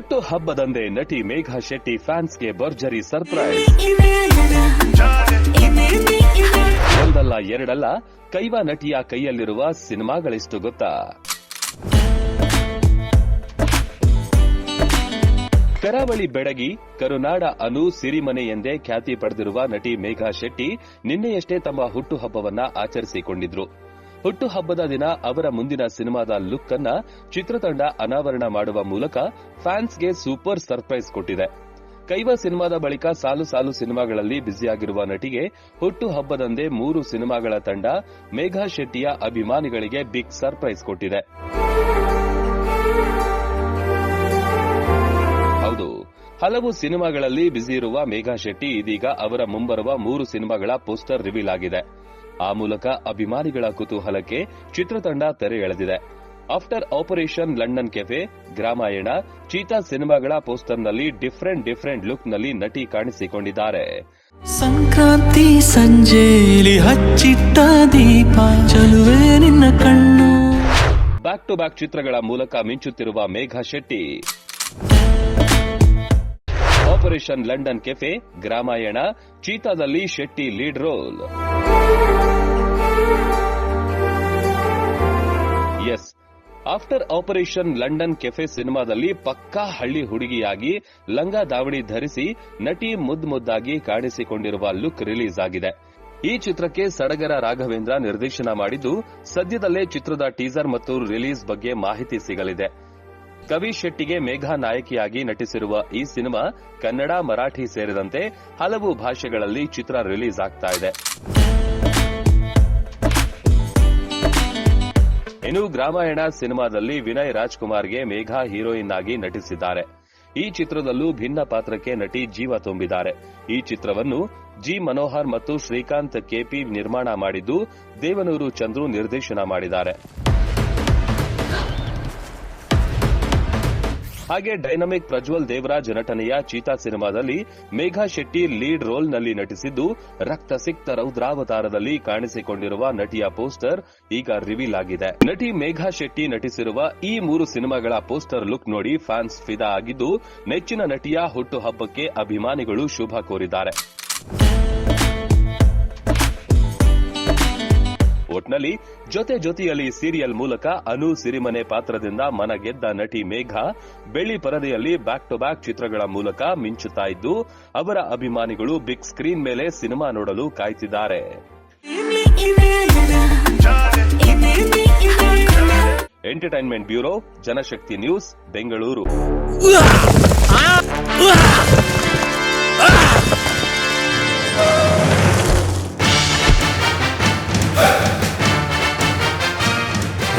ಹುಟ್ಟು ಹಬ್ಬದಂದೇ ನಟಿ ಮೇಘಾ ಶೆಟ್ಟಿ ಫ್ಯಾನ್ಸ್ಗೆ ಭರ್ಜರಿ ಸರ್ಪ್ರೈಸ್. ಒಂದಲ್ಲ ಎರಡಲ್ಲ, ಕೈವ ನಟಿಯ ಕೈಯಲ್ಲಿರುವ ಸಿನಿಮಾಗಳಿಷ್ಟು ಗೊತ್ತಾ? ಕರಾವಳಿ ಬೆಡಗಿ, ಕರುನಾಡ ಅನು ಸಿರಿಮನೆ ಎಂದೇ ಖ್ಯಾತಿ ಪಡೆದಿರುವ ನಟಿ ಮೇಘಾ ಶೆಟ್ಟಿ ನಿನ್ನೆಯಷ್ಟೇ ತಮ್ಮ ಹುಟ್ಟುಹಬ್ಬವನ್ನ ಆಚರಿಸಿಕೊಂಡಿದ್ರು. ಹುಟ್ಟುಹಬ್ಬದ ದಿನ ಅವರ ಮುಂದಿನ ಸಿನಿಮಾದ ಲುಕ್ ಅನ್ನ ಚಿತ್ರತಂಡ ಅನಾವರಣ ಮಾಡುವ ಮೂಲಕ ಫ್ಯಾನ್ಸ್ಗೆ ಸೂಪರ್ ಸರ್ಪ್ರೈಸ್ ಕೊಟ್ಟಿದೆ. ಕೈವ ಸಿನಿಮಾದ ಬಳಿಕ ಸಾಲು ಸಾಲು ಸಿನಿಮಾಗಳಲ್ಲಿ ಬ್ಯುಸಿಯಾಗಿರುವ ನಟಿಗೆ ಹುಟ್ಟುಹಬ್ಬದಂದೇ ಮೂರು ಸಿನಿಮಾಗಳ ತಂಡ ಮೇಘಾ ಶೆಟ್ಟಿಯ ಅಭಿಮಾನಿಗಳಿಗೆ ಬಿಗ್ ಸರ್ಪ್ರೈಸ್ ಕೊಟ್ಟಿದೆ. ಹೌದು, ಹಲವು ಸಿನಿಮಾಗಳಲ್ಲಿ ಬ್ಯುಸಿ ಇರುವ ಮೇಘಾ ಶೆಟ್ಟಿ ಇದೀಗ ಅವರ ಮುಂಬರುವ ಮೂರು ಸಿನಿಮಾಗಳ ಪೋಸ್ಟರ್ ರಿವೀಲ್ ಆಗಿದೆ. ಆ ಮೂಲಕ ಅಭಿಮಾನಿಗಳ ಕುತೂಹಲಕ್ಕೆ ಚಿತ್ರತಂಡ ತೆರೆ ಎಳೆದಿದೆ. After operation London cafe Gramayana Cheetah ಸಿನಿಮಾಗಳ ಪೋಸ್ಟರ್ನಲ್ಲಿ ಡಿಫರೆಂಟ್ ಡಿಫರೆಂಟ್ ಲುಕ್ನಲ್ಲಿ ನಟಿ ಕಾಣಿಸಿಕೊಂಡಿದ್ದಾರೆ. ಸಂಕ್ರಾಂತಿ ಸಂಜೆಲಿ ಹಚ್ಚಿಟ್ಟ ದೀಪ ಚಲುವೆ ನಿನ್ನ ಕಣ್ಣು. ಬ್ಯಾಕ್ ಟು ಬ್ಯಾಕ್ ಚಿತ್ರಗಳ ಮೂಲಕ ಮಿಂಚುತ್ತಿರುವ Megha Shetty. Operation London cafe, Gramayana, ಚೀತಾದಲ್ಲಿ Shetty lead role. Yes, after operation London cafe ಸಿನಿಮಾದಲ್ಲಿ ಪಕ್ಕಾ ಹಳ್ಳಿ ಹುಡುಗಿಯಾಗಿ ಲಂಗ ದಾವಣಿ ಧರಿಸಿ ನಟಿ ಮುದ್ ಮುದ್ದಾಗಿ ಕಾಣಿಸಿಕೊಂಡಿರುವ ಲುಕ್ ರಿಲೀಸ್ ಆಗಿದೆ. ಈ ಚಿತ್ರಕ್ಕೆ ಸಡಗರ ರಾಘವೇಂದ್ರ ನಿರ್ದೇಶನ ಮಾಡಿದ್ದು, ಸದ್ಯದಲ್ಲೇ ಚಿತ್ರದ ಟೀಸರ್ ಮತ್ತು ರಿಲೀಸ್ ಬಗ್ಗೆ ಮಾಹಿತಿ ಸಿಗಲಿದೆ. ಕವಿ ಶೆಟ್ಟಿಗೆ ಮೇಘಾ ನಾಯಕಿಯಾಗಿ ನಟಿಸಿರುವ ಈ ಸಿನಿಮಾ ಕನ್ನಡ, ಮರಾಠಿ ಸೇರಿದಂತೆ ಹಲವು ಭಾಷೆಗಳಲ್ಲಿ ಚಿತ್ರ ರಿಲೀಸ್ ಆಗ್ತಾ ಇದೆ. ಇನ್ನು ಗ್ರಾಮಾಯಣ ಸಿನಿಮಾದಲ್ಲಿ ವಿನಯ್ ರಾಜ್ಕುಮಾರ್ಗೆ ಮೇಘಾ ಹೀರೋಯಿನ್ ಆಗಿ ನಟಿಸಿದ್ದಾರೆ. ಈ ಚಿತ್ರದಲ್ಲೂ ಭಿನ್ನ ಪಾತ್ರಕ್ಕೆ ನಟಿ ಜೀವ ತುಂಬಿದ್ದಾರೆ. ಈ ಚಿತ್ರವನ್ನು ಜಿ ಮನೋಹರ್ ಮತ್ತು ಶ್ರೀಕಾಂತ್ ಕೆಪಿ ನಿರ್ಮಾಣ ಮಾಡಿದ್ದು ದೇವನೂರು ಚಂದ್ರು ನಿರ್ದೇಶನ ಮಾಡಿದ್ದಾರೆ. ಹಾಗೆ ಡೈನಮಿಕ್ ಪ್ರಜ್ವಲ್ ದೇವರಾಜ್ ನಟನೆಯ ಚೀತಾ ಸಿನಿಮಾದಲ್ಲಿ ಮೇಘಾ ಶೆಟ್ಟಿ ಲೀಡ್ ರೋಲ್ನಲ್ಲಿ ನಟಿಸಿದ್ದು, ರಕ್ತ ಸಿಕ್ತ ರೌದ್ರಾವತಾರದಲ್ಲಿ ಕಾಣಿಸಿಕೊಂಡಿರುವ ನಟಿಯ ಪೋಸ್ಟರ್ ಈಗ ರಿವೀಲ್ ಆಗಿದೆ. ನಟಿ ಮೇಘಾ ಶೆಟ್ಟಿ ನಟಿಸಿರುವ ಈ ಮೂರು ಸಿನಿಮಾಗಳ ಪೋಸ್ಟರ್ ಲುಕ್ ನೋಡಿ ಫ್ಯಾನ್ಸ್ ಫಿದಾ ಆಗಿದ್ದು, ನೆಚ್ಚಿನ ನಟಿಯ ಹುಟ್ಟುಹಬ್ಬಕ್ಕೆ ಅಭಿಮಾನಿಗಳು ಶುಭ ಕೋರಿದ್ದಾರೆ. ಒಟ್ನಲ್ಲಿ ಜೊತೆ ಜೊತೆಯಲ್ಲಿ ಸೀರಿಯಲ್ ಮೂಲಕ ಅನು ಸಿರಿಮನೆ ಪಾತ್ರದಿಂದ ಮನ ಗೆದ್ದ ನಟಿ ಮೇಘಾ, ಬೆಳ್ಳಿ ಪರದೆಯಲ್ಲಿ ಬ್ಯಾಕ್ ಟು ಬ್ಯಾಕ್ ಚಿತ್ರಗಳ ಮೂಲಕ ಮಿಂಚುತ್ತಾ ಇದ್ದು, ಅವರ ಅಭಿಮಾನಿಗಳು ಬಿಗ್ ಸ್ಕ್ರೀನ್ ಮೇಲೆ ಸಿನಿಮಾ ನೋಡಲು ಕಾಯ್ತಿದ್ದಾರೆ. Entertainment bureau, Janashakti news, Bengaluru.